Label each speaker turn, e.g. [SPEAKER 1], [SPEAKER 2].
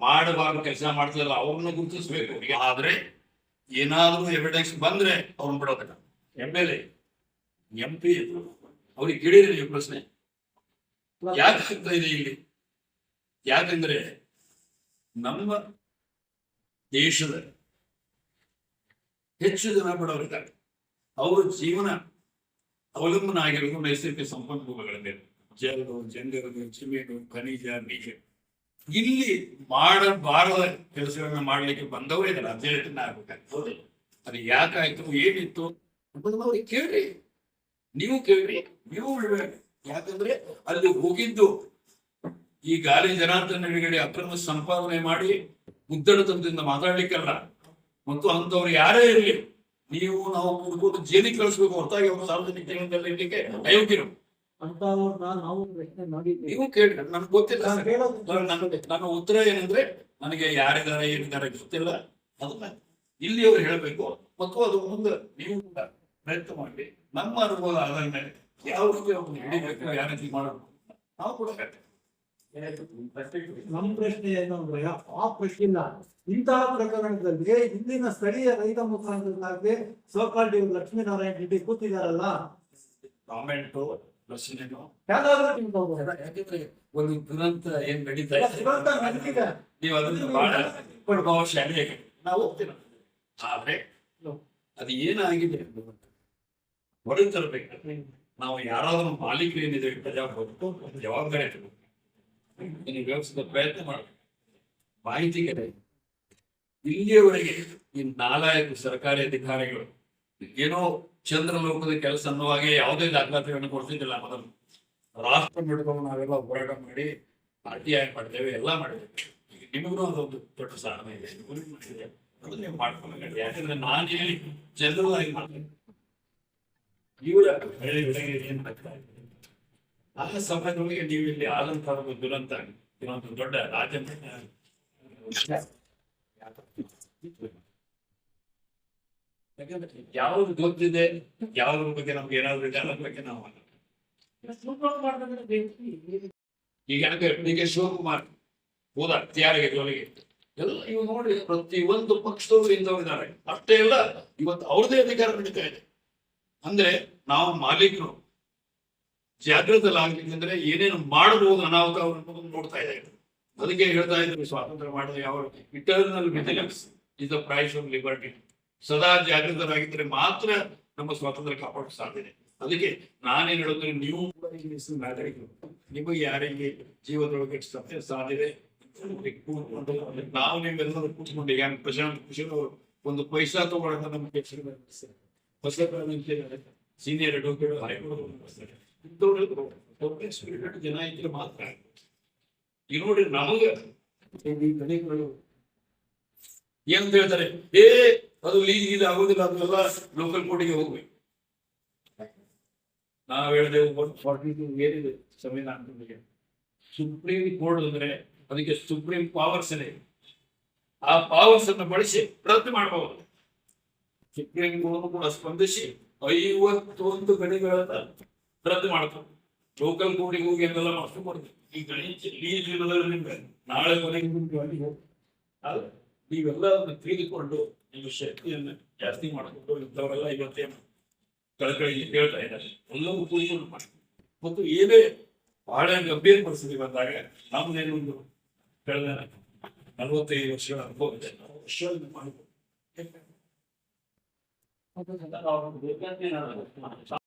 [SPEAKER 1] ಮಾಡಬಾರ್ದು ಕೆಲಸ ಮಾಡ್ತಿಲ್ಲ ಅವ್ರನ್ನ ಗುರುತಿಸ್ಬೇಕು. ಆದ್ರೆ ಏನಾದ್ರೂ ಎವಿಡೆನ್ಸ್ ಬಂದ್ರೆ ಅವ್ರನ್ನ ಬಿಡೋದಿಲ್ಲ. ಎಂ ಎಲ್ ಎಂ ಪಿ ಅವ್ರಿಗೆ ಕೇಳಿದ್ರೆ ನೀವು ಪ್ರಶ್ನೆ. ಯಾಕೆ ಸಿಗ್ತಾ ಇದೆ ಇಲ್ಲಿ? ಯಾಕಂದ್ರೆ ನಮ್ಮ ದೇಶದ ಹೆಚ್ಚು ಜನ ಬಡವರಿದ್ದಾರೆ. ಅವರ ಜೀವನ ಅವಲಂಬನ ಆಗಿರೋದು ನೈಸರ್ಗಿಕ ಸಂಪನ್ಮೂಲಗಳ ಮೇಲೆ ಜಲ ಜಂಗಲು ಜಮೀನು ಖನಿಜ ಬೀಜ ಇಲ್ಲಿ ಮಾಡಬಾರದ ಕೆಲಸಗಳನ್ನ ಮಾಡ್ಲಿಕ್ಕೆ ಬಂದವೇ ಇದ್ದಾರೆ ಅಧ್ಯಯನ ಆಗ್ಬೇಕಾಗ್ತದೆ ಅದು ಯಾಕಾಯ್ತು, ಏನಿತ್ತು? ಅವ್ರಿಗೆ ಕೇಳ್ರಿ. ನೀವು ಕೇಳ್ರಿ. ನೀವು ಯಾಕಂದ್ರೆ ಅಲ್ಲಿ ಹೋಗಿದ್ದು ಈ ಗಾಲಿ ಜನಾರ್ದನ ಎದುರುಗಡೆ ಅಕ್ರಮ ಸಂಪಾದನೆ ಮಾಡಿ ಉದ್ದಡತನದಿಂದ ಮಾತಾಡ್ಲಿಕ್ಕಲ್ಲ. ಮತ್ತು ಅಂತವ್ರು ಯಾರೇ ಇರಲಿ, ನೀವು ನಾವು ಜೈಲಿಗೆ ಕಳಿಸ್ಬೇಕು ಹೊರತಾಗಿ ಅವರು ಸಾರ್ವಜನಿಕ ಅಯೋಗ್ಯರು.
[SPEAKER 2] ಅಂತವ್ರನ್ನ ನಾವು ಪ್ರಶ್ನೆ ಮಾಡಿದ್ವಿ.
[SPEAKER 1] ನೀವು ಕೇಳಿ ನನ್ಗೆ ಗೊತ್ತಿಲ್ಲ
[SPEAKER 2] ನಾನು. ಹೇಳೋದು
[SPEAKER 1] ನಾನು- ನನ್ನ ಉತ್ತರ ಏನಂದ್ರೆ ನನಗೆ ಯಾರಿದ್ದಾರೆ ಏನಿದ್ದಾರೆ ಗೊತ್ತಿಲ್ಲ. ಅದನ್ನ ಇಲ್ಲಿ ಅವ್ರು ಹೇಳಬೇಕು. ಮತ್ತು ಅದು ಮುಂದೆ ನೀವು ಕೂಡ ಪ್ರಯತ್ನ ಮಾಡಿ. ನಮ್ಮ ಅನುಭವ ಆದ ಮೇಲೆ ಯಾವ ರೀತಿ ಅವ್ರನ್ನ ಹಿಡಿಬೇಕು ಯಾವ ರೀತಿ ಮಾಡಬೇಕು ನಾವು ಕೂಡ
[SPEAKER 2] ನಮ್ಮ ಪ್ರಶ್ನೆ ಏನು ಅಂದ್ರೆ ಆ ಪ್ರಶ್ನೆ ಇಲ್ಲ. ಇಂತಹ ಪ್ರಕರಣದಲ್ಲಿ ಇಲ್ಲಿನ ಸ್ಥಳೀಯ ರೈತ ಮುಖಾಂತರ ಸೋಕಾಲ್ಡ್ ಇವ್ರು ಲಕ್ಷ್ಮೀನಾರಾಯಣ ರೆಡ್ಡಿ ಕೂತಿದಾರಲ್ಲ?
[SPEAKER 1] ಕಾಮೆಂಟು. ಯಾಕಂದ್ರೆ ಒಂದು ದುರಂತ ಏನ್ ನಡೀತಾ ಇದೆ. ನೀವು ಅದನ್ನು ಬಹಳ ಪ್ರಭಾವಶಾಲಿ ನಾವು ಆದ್ರೆ ಅದು ಏನಾಗಿದೆ? ಹೊರಗೆ ತರಬೇಕು. ನಾವು ಯಾರಾದ್ರೂ ಮಾಲೀಕರು ಏನಿದೆ ಪ್ರಜಾಪ್ರಭುತ್ವ ಜವಾಬ್ದಾರಿ ವ್ಯವಸ್ಥಿತ ಪ್ರಯತ್ನ ಮಾಡಬೇಕು ಮಾಹಿತಿಗೆ ಇಲ್ಲಿಯವರೆಗೆ ಈ ನಾಲ್ಕು ಸರ್ಕಾರಿ ಅಧಿಕಾರಿಗಳು ಏನೋ ಚಂದ್ರಲೋಕದ ಕೆಲಸ ಅನ್ನುವಾಗೆ ಯಾವುದೇ ದಾಖಲಾತಿಗಳನ್ನು ಕೊಡ್ತಿದ್ದಿಲ್ಲ ಮೊದಲು. ರಾಷ್ಟ್ರ ಹಿಡ್ಕೊಂಡು ನಾವೆಲ್ಲ ಹೋರಾಟ ಮಾಡಿ ಆರ್ ಟಿ ಐ ಮಾಡ್ತೇವೆ. ಎಲ್ಲ ಮಾಡಿದ್ದೇವೆ ನಿಮಗೂ ಅದೊಂದು ದೊಡ್ಡ ಸಾಧನೆ ಇದೆ. ಯಾಕಂದ್ರೆ ನಾನು ಹೇಳಿ ಚಂದ್ರವಾಗಿ ಮಾಡ್ತೇನೆ ಇವರ ಏನ್ ಆ ಸಮಯದೊಳಗೆ ನೀವು ಇಲ್ಲಿ ಆದಂತಹ ಒಂದು ದುರಂತ ಇದೊಂದು ದೊಡ್ಡ ರಾಜ್ಯ ಯಾಕಂದ್ರೆ ಯಾವ್ದು ಗೊತ್ತಿದೆ ಯಾವ್ದ್ರ ಬಗ್ಗೆ ನಮ್ಗೆ ಏನಾದ್ರು ಇದೆ ಅದ್ರ ಬಗ್ಗೆ ನಾವು ಈಗ ಯಾಕೆ ಡಿ ಕೆ ಶಿವಕುಮಾರ್ ಹೋದ ಯಾರಿಗೆ ಜೊತೆಗೆ ಎಲ್ಲ ಇವು ನೋಡಿ ಪ್ರತಿ ಒಂದು ಪಕ್ಷದವರು ಇಂಥವ್ರು ಇದ್ದಾರೆ. ಅಷ್ಟೇ ಇಲ್ಲ ಇವತ್ತು ಅವ್ರದೇ ಅಧಿಕಾರ ನಡೀತಾ ಇದೆ. ಅಂದ್ರೆ ನಾವು ಮಾಲೀಕರು. ಜಾಗೃತಲಾಗ್ಲಿಕ್ಕೆ ಅಂದ್ರೆ ಏನೇನು ಮಾಡಬಹುದು ಅನಾಹುತ ಅವ್ರನ್ನ ನೋಡ್ತಾ ಇದ್ದಾರೆ. ಅದಕ್ಕೆ ಹೇಳ್ತಾ ಇದ್ರು ಸ್ವಾತಂತ್ರ್ಯ ಮಾಡಿದ್ರೆ ಯಾವ eternal vigilance is the price of liberty ಸದಾ ಜಾಗೃತರಾಗಿದ್ದರೆ ಮಾತ್ರ ನಮ್ಮ ಸ್ವಾತಂತ್ರ್ಯ ಕಾಪಾಡಕ್ಕೆ ಸಾಧ್ಯ ಇದೆ. ಅದಕ್ಕೆ ನಾನೇನ್ ಹೇಳೋದ್ರೆ ನೀವು ನಾಗರಿಕರು? ನಿಮಗೆ ಯಾರಿಗೆ ಜೀವನದೊಳಗೆ ಸತ್ಯ ಸಾಧ್ಯತೆ ನಾವು ನೀವೆಲ್ಲರೂ ಕೂತ್ಕೊಂಡು, ಈಗ ಪ್ರಶಾಂತ್ ಕುಶಲ್ ಅವರು ಒಂದು ಪೈಸಾ ತಗೊಳಕ ನಮಗೆ ಹೊಸ ಸೀನಿಯರ್ ಅಡ್ವೊಕೇಟ್ ಹೈಕೋರ್ಟ್ ಜನ ಇದ್ರೆ ಮಾತ್ರ ಈಗ ನೋಡಿ ನಮಗೆ ಏನಂತ ಹೇಳ್ತಾರೆ? ಏ ಅದು ಲೀಸ್ ಗೀಸ್ ಆಗೋದಿಲ್ಲ ಅದೆಲ್ಲ ಲೋಕಲ್ ಕೋರ್ಟಿಗೆ ಹೋಗ್ಬೇಕು. ನಾವ್ ಹೇಳಿದೆ ಒನ್ ಫಾರ್ಟಿ ಟು ಏನಿದೆ ಸಂವಿಧಾನದೊಂದಿಗೆ. ಸುಪ್ರೀಂ ಕೋರ್ಟ್ ಅಂದ್ರೆ ಅದಕ್ಕೆ ಸುಪ್ರೀಂ ಪವರ್ಸ್ ಇದೆ ಆ ಪವರ್ಸ್ ಅನ್ನು ಬಳಸಿ ರದ್ದು ಮಾಡಬಹುದು ಸುಪ್ರೀಂ ಕೋರ್ಟ್ ಕೂಡ ಸ್ಪಂದಿಸಿ ಐವತ್ತೊಂದು ಗಣಿಗಳನ್ನ ರದ್ದು ಮಾಡ್ತಾರೆ. ಲೋಕಲ್ ಕೋರ್ಟಿಗೆ ಹೋಗಿ ಅದೆಲ್ಲ ಮಾಡ್ಕೊಂಡು ಈ ಗಣಿ ಲೀಸ್ ಇರೋದ್ರಿಂದ ನಾಳೆ ಕೊನೆಗೆ ಆದ್ರೆ ತಿಳಿದುಕೊಂಡು ನಿಮ್ಮ ಶಕ್ತಿಯನ್ನು ಜಾಸ್ತಿ ಮಾಡಿಕೊಂಡು ಇಂಥವರೆಲ್ಲ ಇವತ್ತೇ ಕಳಕಳಿ ಹೇಳ್ತಾ ಇದ್ದಾರೆ. ಎಲ್ಲವೂ ಪೂಜೆಗಳು ಮಾಡಿ ಮತ್ತು ಏನೇ ಬಹಳ ಗಂಭೀರ ಪರಿಸ್ಥಿತಿ ಬಂದಾಗ ನಮ್ದೇನು ಒಂದು ಕಳೆದ ನಲವತ್ತೈದು ವರ್ಷಗಳ ಅನುಭವ ಇದೆ. ವರ್ಷಗಳನ್ನು ಮಾಡ್ಬೋದು.